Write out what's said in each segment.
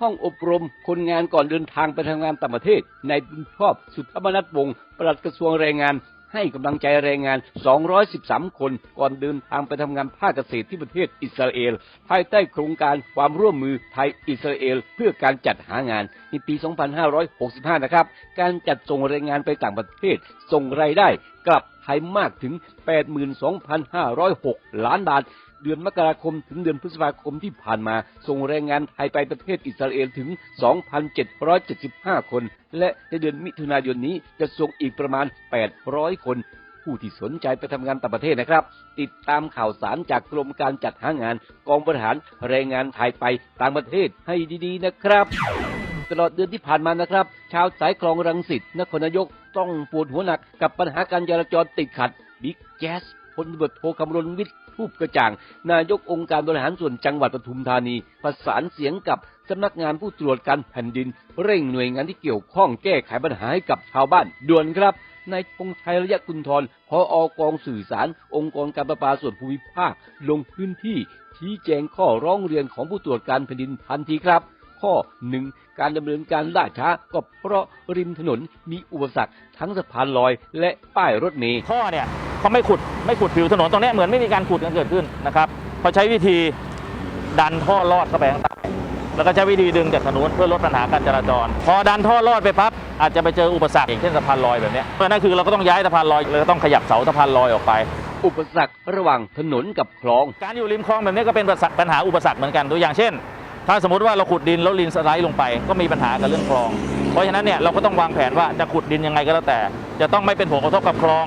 ห้องอบรมคนงานก่อนเดินทางไปทำงานต่างประเทศนายบุญชอบสุทธมนัทวงศ์ปลัดกระทรวงแรงงาน ให้กำลังใจแรงงาน 213 คนก่อนเดินทางไปทำงานภาคเกษตรที่ประเทศอิสราเอล ภายใต้โครงการความร่วมมือไทยอิสราเอล เพื่อการจัดหางานในปี 2565 นะครับ การจัดส่งแรงงานไปต่างประเทศ ส่งรายได้กลับไทยมากถึง 82,506 ล้านบาท เดือนมกราคมถึงเดือนพฤษภาคมที่ผ่านมา ส่งแรงงานไทยไปประเทศอิสราเอลถึง 2,775 คน และในเดือนมิถุนายนนี้จะส่งอีกประมาณ 800 คนผู้ที่สนใจไปทำงานต่างประเทศนะครับ ติดตามข่าวสารจากกรมการจัดหางานกองบริหารแรงงานไทยไปต่างประเทศให้ดีๆนะครับ ตลอดเดือนที่ผ่านมานะครับ ชาวสายคลองรังสิตนครนายกต้องปวดหัวหนักกับปัญหาการจราจรติดขัดบิ๊กแจ๊ส ลตำรวจโทคำรณวิทย์ทูปกระจ่าง นายกองค์การบริหารส่วนจังหวัดปทุมธานี ประสานเสียงกับสำนักงานผู้ตรวจการแผ่นดิน เร่งหน่วยงานที่เกี่ยวข้องแก้ไขปัญหาให้กับชาวบ้านด่วนครับนายพงชัยระยะกุลทรพออกองสื่อสาร องค์กรการประปาส่วนภูมิภาค ลงพื้นที่ชี้แจงข้อร้องเรียนของผู้ตรวจการแผ่นดินทันทีครับ ข้อหนึ่งการดำเนินการล่าช้าก็เพราะริมถนนมีอุปสรรคทั้งสะพานลอยและป้ายรถเมล์ท่อเนี่ย เขาไม่ขุดไม่ขุดผิวถนนตรงเนี้ยเหมือนไม่มีการขุดกันเกิดขึ้นนะครับเขาใช้วิธีดันท่อลอดเข้าไปข้างใต้แล้วก็ใช้วิธีดึงจากถนนเพื่อลดปัญหาการจราจร พอดันท่อลอดไปปั๊บอาจจะไปเจออุปสรรคอย่างเช่นสะพานลอยแบบเนี้ยเพราะฉะนั้นคือเราก็ต้องย้ายสะพานลอยเลยต้องขยับเสาสะพานลอยออกไป อุปสรรคระหว่างถนนกับคลอง การอยู่ริมคลองแบบนี้ก็เป็นปัญหาอุปสรรคเหมือนกันตัวอย่างเช่น ถ้าสมมติว่าเราขุดดินแล้วดินสไลด์ลงไป ก็มีปัญหากับเรื่องคลอง เพราะฉะนั้นเนี่ยเราก็ต้องวางแผนว่าจะขุดดินยังไงก็แล้วแต่ จะต้องไม่เป็นผลกระทบกับคลอง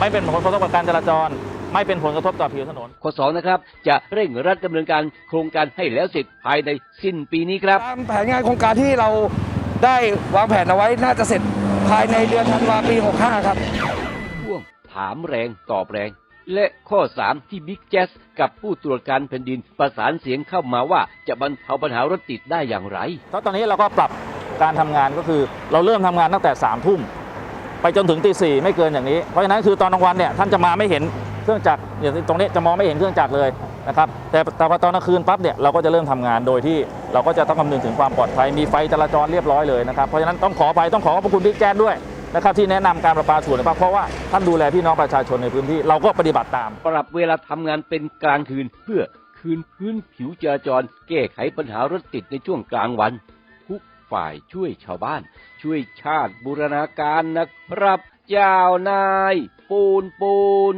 ไม่เป็นผลกระทบกับการจราจร ไม่เป็นผลกระทบต่อผิวถนน ข้อสองนะครับจะเร่งรัดดำเนินการโครงการให้แล้วเสร็จภายในสิ้นปีนี้ครับ ตามแผนงานโครงการที่เราได้วางแผนเอาไว้น่าจะเสร็จภายในเดือนธันวาปี 65 ครับ ช่วงถามแรงตอบแรง และข้อ 3 ที่บิ๊กแจ๊สกับผู้ตรวจการแผ่นดินประสานเสียงเข้ามาว่าจะบรรเทาปัญหารถติดได้อย่างไร เพราะตอนนี้เราก็ปรับการทำงานก็คือเราเริ่มทำงานตั้งแต่3ามทุ่ม ไปจนถึงตีสี่ไม่เกินอย่างนี้ เพราะฉะนั้นคือตอนกลางวันเนี่ยท่านจะมาไม่เห็นเครื่องจักรอย่างตรงนี้จะมองไม่เห็นเครื่องจักรเลยนะครับแต่แต่พอตอนกลางคืนปั๊บเนี่ยเราก็จะเริ่มทำงานโดยที่เราก็จะต้องคำนึงถึงความปลอดภัยมีไฟจราจรเรียบร้อยเลยนะครับเพราะฉะนั้นต้องขอไปต้องขอขอบคุณบิ๊กแจ๊ดด้วยนะครับที่แนะนำการประปาส่วนนะครับเพราะว่าท่านดูแลพี่น้องประชาชนในพื้นที่เราก็ปฏิบัติตาม ปรับเวลาทำงานเป็นกลางคืนเพื่อคืนพื้นผิวจราจร แก้ไขปัญหารถติดในช่วงกลางวัน ฝ่ายช่วยชาวบ้าน ช่วยชาติบูรณาการนะครับเจ้านาย ปูนปูน